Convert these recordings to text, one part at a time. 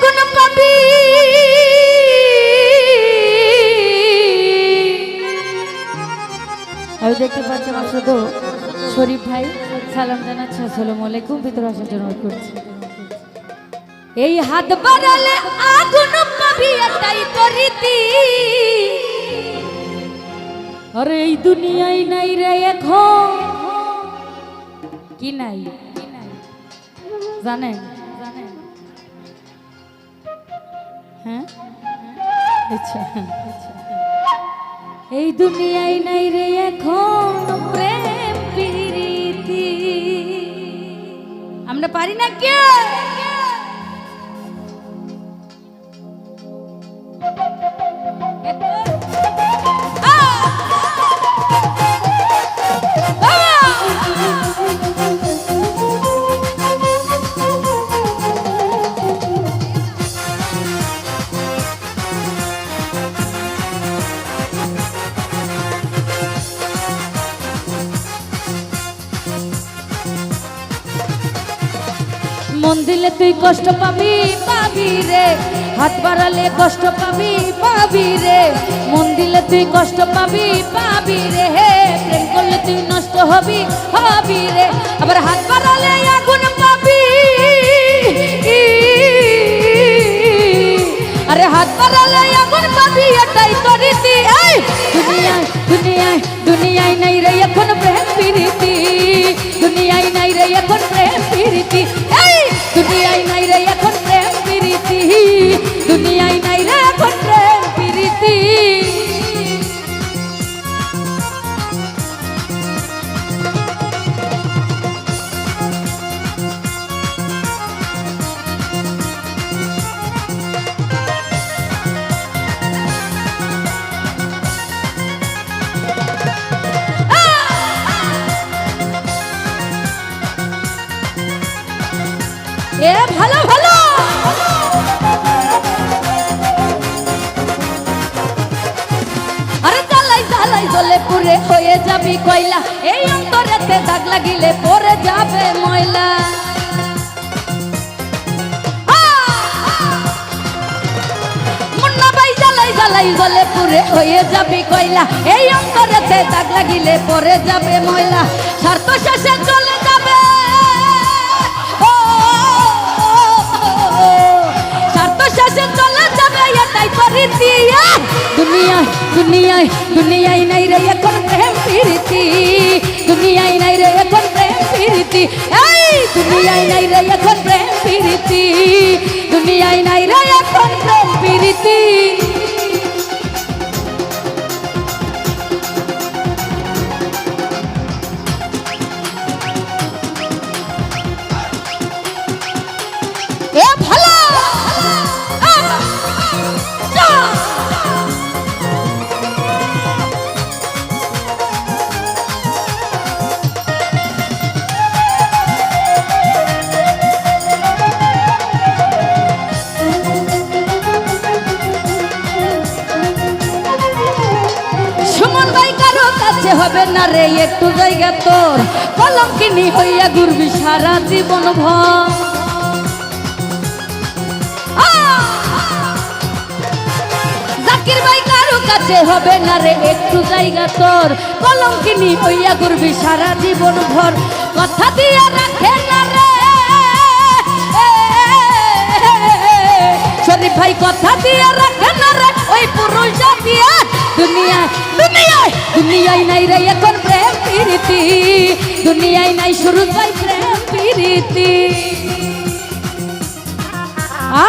আগুন পাবি। আমি দেখতে পাচ্ছি আমার শুধু শরীফ ভাই, সালাম জানাচ্ছি, আসসালামু আলাইকুম, ভিতরে আসার জন্য করছি। এই হাত বাড়ালে আগুন পাবি, এটাই তো রীতি। আরে এই দুনিয়ায় নাই রে এখন। কি নাই? জানেন? হ্যাঁ? আচ্ছা আচ্ছা এই দুনিয়ায় নাই রে এখন প্রেম আমরা পারি না কে মন তুই কষ্ট পাবি পাবি রে। হাত বাড়ালে কষ্ট পাবি পাবি রে। মন দিলে তুই কষ্ট পাবি পাবি রে। হে, প্রেম করলে তুই নষ্ট হবি হবি রে। আবার হাত বাড়ালে আগুন পাবি। আরে হাত বাড়ালে জ্বালাই জ্বলে পুরে হয়ে যাবি কয়লা এই অন্তরেতে দাগ লাগিলে পরে যাবে ময়লা জ্বালাই জ্বলে পুরে হয়ে যাবি কয়লা এই অন্তরেতে দাগ লাগিলে পরে যাবে ময়লা স্বার্থ শেষে চলে যাবে স্বার্থ শেষে চলে তো রীতি আহ! দুনিয়ায় দুনিয়ায় দুনিয়ায় নাই রে এখন প্রেম প্রীতি। দুনিয়ায় নাই রে এখন প্রেম প্রীতি। এই, দুনিয়ায় নাই রে এখন প্রেম প্রীতি। দুনিয়ায় নাই রে এখন প্রেম প্রীতি। না একটু জায়গা তোর। কলম কিনি হইয়া ঘুরবি সারা জীবন ভর। কাছে হবে না রে, একটু জায়গা তোর। কলম হইয়া ঘুরবি সারা জীবন ভর। কথা দিয়া রাখে না রে। শরীফ ভাই, কথা দিয়া রাখে না রে, ওই পুরুষ দিয়া দুনিয়ায়। দুনিয়ায় দুনিয়ায় নাই রে এখন প্রেম প্রীতি। দুনিয়ায় নাই শুরু ভাই প্রেম প্রীতি। আ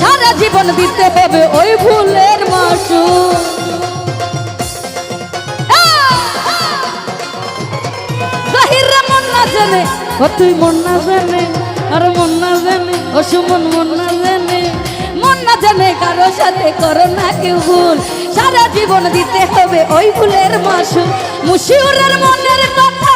সারা জীবন দিতে হবে ওই মাসুল। জাহিরে মন না জানে, ও তুই মন না জানে, আর মন না জানে, ও মন না জানে। মন না জানে কারও সাথে করো না কেউ ভুল। সারা জীবন দিতে হবে ওই ভুলের মাসু মুশিউরের মনের কথা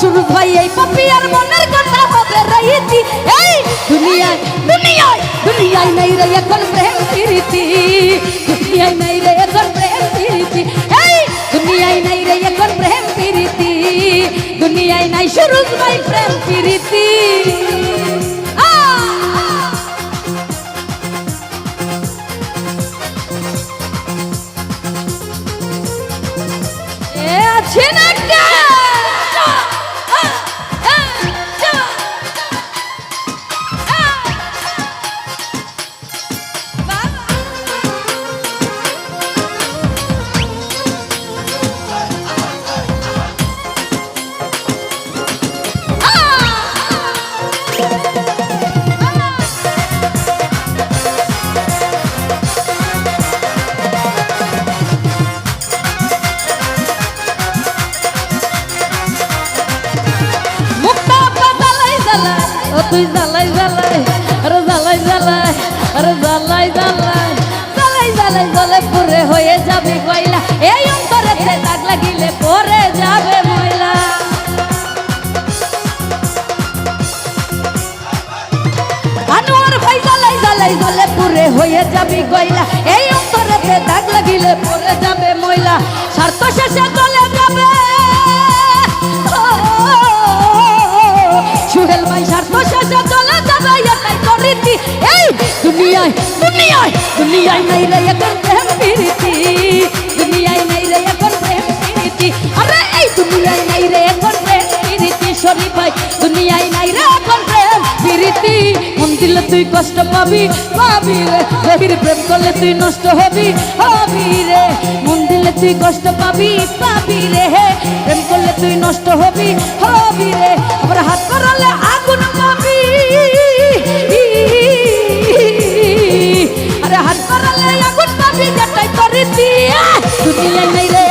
শুরু ভাই, এই পাপিয়ার মনের কথা। রাইতি এই দুনিয়ায় দুনিয়ায় দুনিয়ায় নাই রে এখন প্রেম প্রীতি দুনিয়ায় নাই রে এখন প্রেম প্রীতি এই দুনিয়ায় নাই রে এখন প্রেম প্রীতি দুনিয়ায় নাই শুরু ভাই প্রেম প্রীতি তুই জ্বালাই জ্বালাই আরে জ্বালাই জ্বালাই আরে জ্বালাই জ্বালাই জ্বালাই জ্বালাই জলে পুরে হয়ে যাবে কয়লা। এই অন্তরেতে দাগ লাগিলে পরে যাবে ময়লা। আনোয়ার ভাই জ্বালাই জ্বালাই জলে পুরে হয়ে যাবি গয়লা এই অন্তরেতে দাগ লাগিলে পরে যাবে ময়লা। দুনিয়ায় দুনিয়ায় নাই রে এখন প্রেম নাই রে এখন প্রেম নাই রে নাই রে দিলে তুই কষ্ট পাবি পাবি রে গভীর প্রেম করলে তুই নষ্ট হবি হবি রে মন দিলে তুই কষ্ট পাবি পাবি রে প্রেম করলে তুই নষ্ট হবি হবি রে আবার হাত করালে দিয়ে দুনিয়ায়